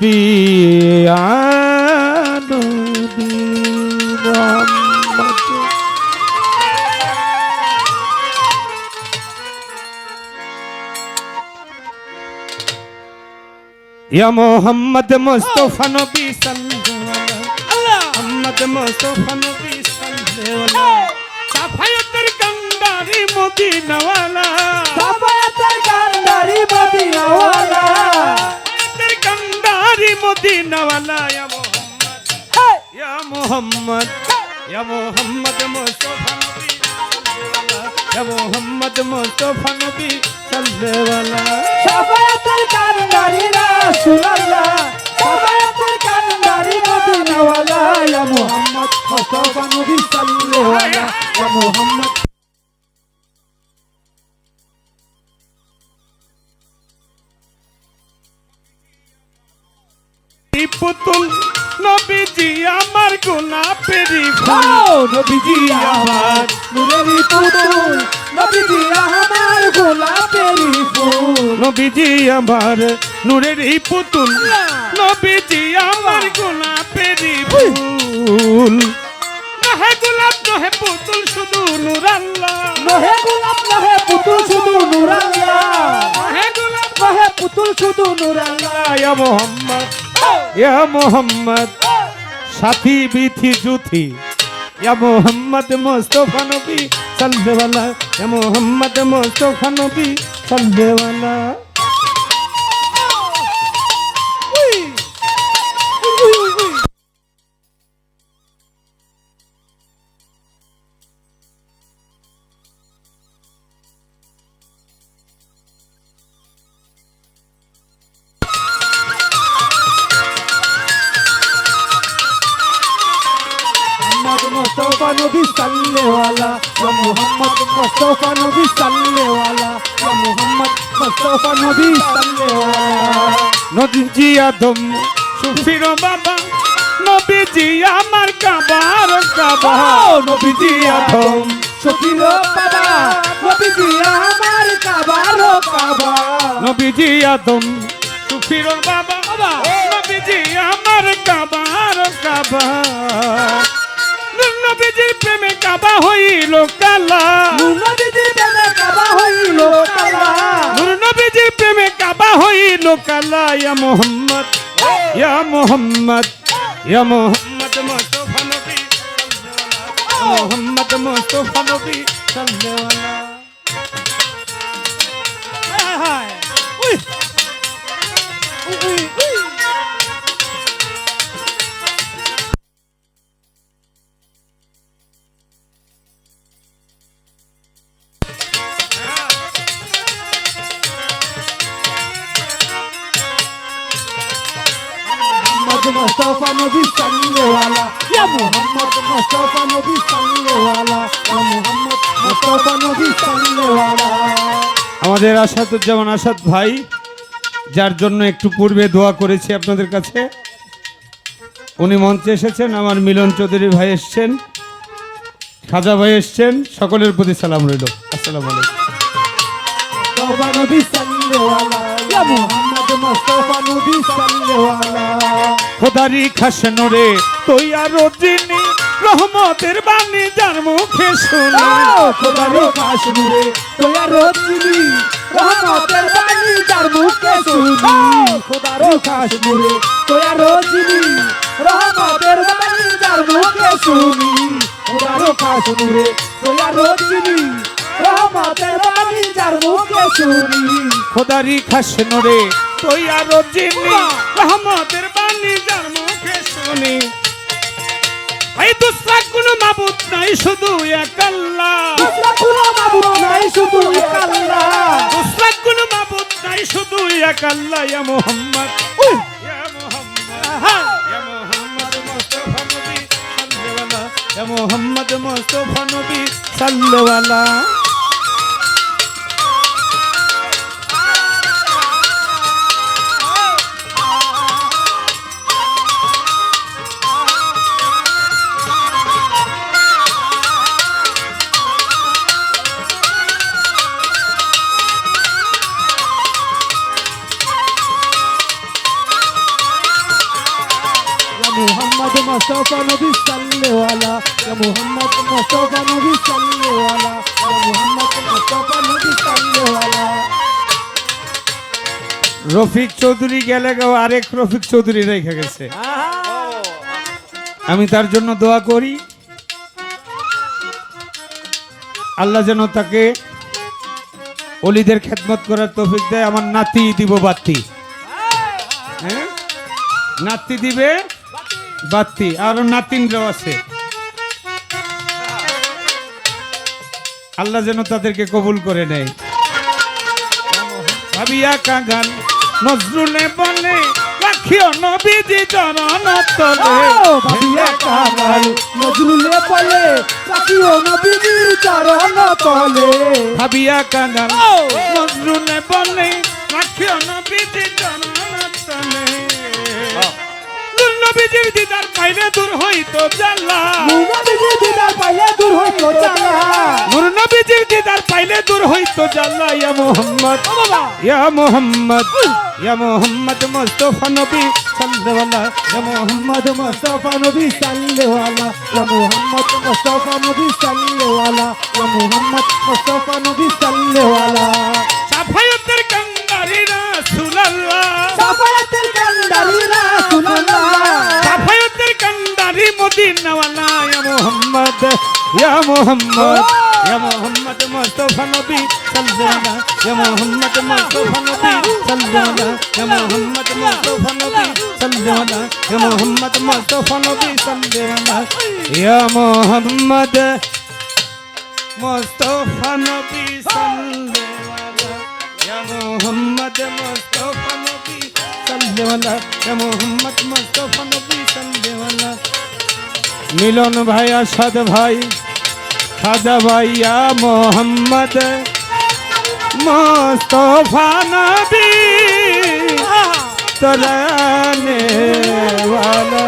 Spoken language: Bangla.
নবী নবী ইয়া মোহাম্মদ মুস্তাফা নবী মোহাম্মদ মুস্তাফা নবী সাফায়াতের গঙ্গারি মদিনাওয়ালা সাফায়াতের কান্দারি মদিনাওয়ালা। মদিনাওয়ালা ইয়া মোহাম্মদ হে ইয়া মোহাম্মদ ইয়া মোহাম্মদ মুস্তাফা নবী ইয়া মোহাম্মদ মুস্তাফা নবী সাল্লাল্লাহু সাফায়াতের কান্দারি রাসূলুল্লাহ সাফায়াতের কান্দারি মদিনাওয়ালা ইয়া মুহাম্মদ মুস্তাফা নবী সাল্লাল্লাহু ইয়া মুহাম্মদ পুতুল। নবীজি আমার গোলাপেরই ফুল। নবীজি আমার নূরের পুতুল। নবীজি আমার গোলাপের ফুল। নবীজি আমার নূরের এই পুতুল। নবীজি আমার গোলাপেরই ফুল। নহে গোলাপ নহে পুতুল শুধু নূর আল্লাহ নহে গোলাপ নহে পুতুল শুধু নূর আল্লাহ নহে গোলাপ নহে পুতুল শুধু নূর মোহাম্মদ। ইয়া মোহাম্মদ, সাথী, বিথি জুথি ইয়া মোহাম্মদ, মোস্তফা নবী সাল্লেওয়ালা ইয়া মোহাম্মদ, মোস্তফা নবী সাল্লেওয়ালা মুস্তাফা নবী সাল্লেওয়ালা ইয়া মুহাম্মদ মুস্তাফা নবী সাল্লেওয়ালা ইয়া মুহাম্মদ মুস্তাফা নবী সাল্লেওয়ালা নদীজি আদম সুফির বাবা নবীজি আমার কাবার কাবা নবীজি আদম শকিল বাবা নবীজি আমার কাবার কাবা নবীজি আদম সুফির বাবা নবীজি আমার কাবার কাবা হইল কালা। নূর নবীজির প্রেমে কাবা হইল কালা। ইয়া মোহাম্মদ ইয়া মোহাম্মদ ইয়া মোহাম্মদ মুস্তাফা নবী সাল্লাল্লাহু মোহাম্মদ মুস্তাফা নবী সাল্লাল্লাহু হায় হায়। নবী নবী সাল্লেওয়ালা আমাদের আসাদুজ্জামান আসাদ ভাই যার জন্য একটু পূর্বে দোয়া করেছি আপনাদের কাছে। উনি মঞ্চে এসেছেন আমার মিলন চৌধুরী ভাই এসছেন খাজা ভাই এসছেন সকলের প্রতি সালাম রইল। আসসালামু আলাইকুম। খোদারি খাস নরে তৈয়ার যিনি রহমতের বাণী যার মুখে শুনি। খোদারো কাশ্মীরে তোয়ার রজনী রহমতের বাণী যার মুখে শুনি। খোদারো কাশ্মীরে তোয়ার রজনী রহমতের বাণী যার মুখে শুনি। খোদারো কাশ্মীরে তোয়ার রজনী রহমতের বাণী যার মুখে শুনি। খোদারি খাস নরে তৈয়ার যিনি রহমতের বাণী যার মুখে শুনি। এই দুসরা কোনো মাবুদ নাই শুধু এক আল্লাহ। দুসরা কোনো মাবুদ নাই শুধু এক আল্লাহ। দুসরা কোনো মাবুদ নাই শুধু এক আল্লাহ ইয়া মুহাম্মদ। ইয়া মুহাম্মদ ইয়া মুহাম্মদ মুস্তাফা নবী সাল্লাল্লাহু ইয়া মুহাম্মদ মুস্তাফা নবী সাল্লাল্লাহু মুস্তফা নবী সাল্লেওয়ালা ইয়া মুহাম্মদ মুস্তফা নবী সাল্লেওয়ালা ইয়া মুহাম্মদ মুস্তফা নবী সাল্লেওয়ালা রফিক চৌধুরী গেলে গেও আরেক রফিক চৌধুরী রেখে গেছে। আমি তার জন্য দোয়া করি। আল্লাহ যেন তাকে অলিদের খেদমত করার তৌফিক দেয়, আমার নাতি দিব বাতি। হ্যাঁ? নাতি দিবে? বাতি আরও নাতিনরাও আছে। আল্লাহ যেন তাদেরকে কবুল করে নেয়। ভাবিয়া কাগান নজরুলে বলে রাখিও নবীজি চরণ তলে। ভাবিয়া কামাল নজরুলে বলে রাখিও নবীজির চরণ তলে। ভাবিয়া কাগান নজরুলে বলে রাখিও নবীজি চরণ নবীজির দিদার পাইলে দূর হইতো জ্বালা। নবীজি দিদার পাইলে দূর হইল জালা নূর নবীজির দিদার পাইলে দূর হইতো জ্বালা। ইয়া মোহাম্মদ ইয়া মোহাম্মদ ইয়া মোহাম্মদ মুস্তাফা নবী সাল্লাল্লাহু ইয়া মোহাম্মদ মুস্তফা নবী সাল্লেওয়ালা ইয়া মুহাম্মদ মুস্তফা নবী সাল্লেওয়ালা ইয়া মুহাম্মদ মুস্তফা নবী সাল্লেওয়ালা সাফায়াতের কাঙ্গারি রাসূলুল্লাহ সাফায়াতের কান্দারি মদিনাওয়ালা ইয়া মোহাম্মদ ইয়া মোহাম্মদ ইয়া মোহাম্মদ মুস্তাফা নবী সাল্লাল্লাহু ইয়া মোহাম্মদ মুস্তাফা নবী সাল্লাল্লাহু ইয়া মোহাম্মদ মুস্তাফা নবী সাল্লাল্লাহু ইয়া মোহাম্মদ মুস্তাফা নবী সাল্লাল্লাহু ইয়া মোহাম্মদ মুস্তাফা নবী সাল্লাল্লাহু ইয়া মোহাম্মদ মুস্তাফা নবী সাল্লাল্লাহু ইয়া মোহাম্মদ মুস্তাফা নবী সাল্লাল্লাহু মিলন ভাই আসাদ ভাই সাদা ভাইয়া মোহাম্মদ মোস্তফা নবী তরানে वाला